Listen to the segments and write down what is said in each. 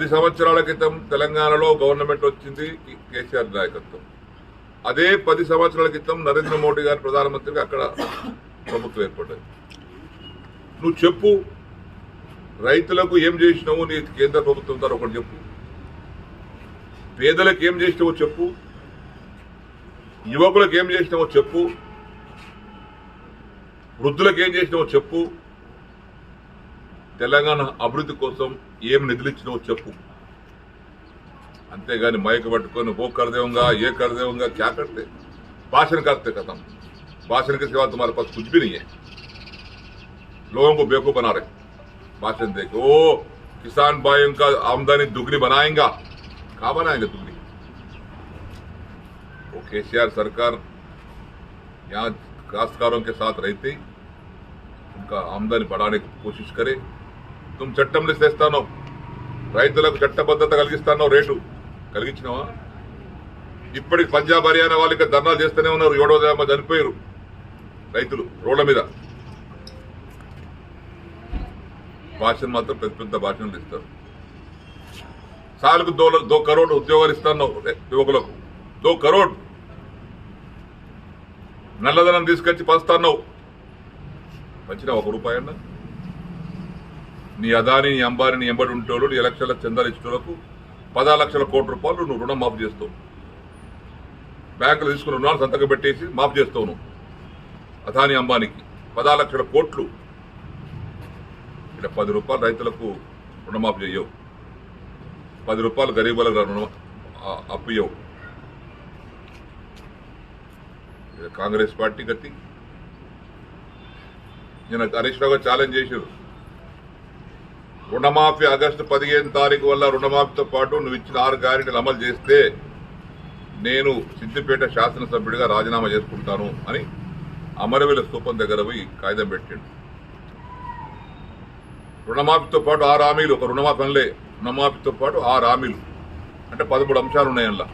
పది సంవత్సరాల క్రితం తెలంగాణలో గవర్నమెంట్ వచ్చింది కేసీఆర్ నాయకత్వం. అదే పది సంవత్సరాల క్రితం నరేంద్ర మోడీ గారు ప్రధానమంత్రిగా అక్కడ ప్రభుత్వం ఏర్పడ్డది. నువ్వు చెప్పు. రైతులకు ఏం చేసినావు? నీ కేంద్ర ప్రభుత్వం ద్వారా ఒకటి చెప్పు. పేదలకు ఏం చేసినావో చెప్పు. యువకులకు ఏం చేసినావో చెప్పు. వృద్ధులకు ఏం చేసినావో చెప్పు. తెలంగాణ అభివృద్ధి కోసం ఏం నిధులిచ్చినావో చెప్పు అంతేగాని మైక్ పట్టుకొని ఓ करदेऊंगा ये कर देऊंगा क्या करते भाषण करते खत्म भाषण के सिवा तुम्हारे पास कुछ भी नहीं है लोगों को बेवकूफ बना रहे भाषण देके ओ किसान भाइयों का आमदनी दुगनी बनाएंगा कहा बनाएंगे दुगनी वो केसीआर सरकार यहाँ काश्तकारों के साथ रहती उनका आमदनी बढ़ाने की कोशिश करे तुम చట్టంలో చేస్తాను రైతులకు చట్టబద్ధత కలిగిస్తానో రేటు కలిగించినావా? ఇప్పటికి పంజాబ్ హర్యానా వాళ్ళకి ధర్నాలు చేస్తూనే ఉన్నారు ఏడో దాకా చనిపోయారు రైతులు రోడ్ల మీద. భాషను మాత్రం పెద్ద పెద్ద భాషలు ఇస్తారు. సాలుకు దో దో కరోడ్ ఉద్యోగాలు ఇస్తాను యువకులకు. దో కరోడ్. నల్లధనం తీసుకొచ్చి పంచుతాన్నావు పంచిన ఒక రూపాయి అన్నా నీ అదాని నీ అంబానీ నీ ఎంబడి ఉంటోళ్ళు నీ లక్షల చందాలు ఇచ్చేటోళ్ళకు పదహారు లక్షల కోట్ల రూపాయలు నువ్వు రుణం మాఫ్ చేస్తావు. బ్యాంకులు తీసుకున్న రుణాలు సంతకం పెట్టేసి మాఫ్ చేస్తావు నువ్వు. అదాని అంబానీకి పదహారు లక్షల కోట్లు. ఇక్కడ పది రూపాయలు రైతులకు రుణమాఫీ చేయవు. పది రూపాయలు గరీబులకు రుణ అప్పు ఇవ్వవు కాంగ్రెస్ పార్టీ గతి. నేను హరీష్ రావు ఛాలెంజ్ చేశారు. రుణమాఫీ ఆగస్టు పదిహేను తారీఖు వల్ల రుణమాఫీతో పాటు నువ్వు ఇచ్చిన ఆరు గ్యారెంటీలు అమలు చేస్తే నేను సిద్దిపేట శాసనసభ్యుడిగా రాజీనామా చేసుకుంటాను అని అమరవీల స్థూపం దగ్గర పోయి కాగితం పెట్టిండు. రుణమాఫీతో పాటు ఆరు హామీలు ఒక రుణమాఫీ అనలే రుణమాఫీతో పాటు ఆరు హామీలు అంటే పదమూడు అంశాలు ఉన్నాయి అందులో.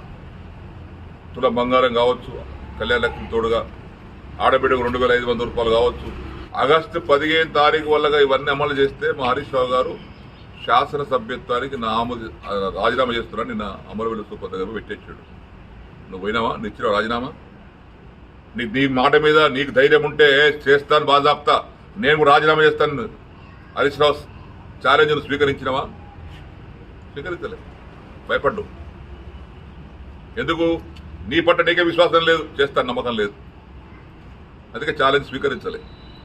తుల బంగారం కావచ్చు కళ్యాణ లక్ష్మి తోడుగా ఆడబిడ్డకు రెండు వేల ఐదు వందల రూపాయలు కావచ్చు ఆగస్టు పదిహేను తారీఖు వల్లగా ఇవన్నీ అమలు చేస్తే మా హరీష్ రావు గారు శాసనసభ్యత్వానికి నా ఆమోద రాజీనామా చేస్తున్నాను నిన్న అమరవీల సూపర్ దగ్గర పెట్టేచ్చాడు నువ్వు పోయినావా? నువ్వు రాజీనామా? నీ నీ మాట మీద నీకు ధైర్యం ఉంటే చేస్తాను బాధాప్తా నేను రాజీనామా చేస్తాను. హరీష్ రావు ఛాలెంజ్ను స్వీకరించినవా? స్వీకరించలే. భయపడ్డు. ఎందుకు? నీ పట్ల నీకే విశ్వాసం లేదు. చేస్తాను నమ్మకం లేదు. అందుకే ఛాలెంజ్ స్వీకరించలేదు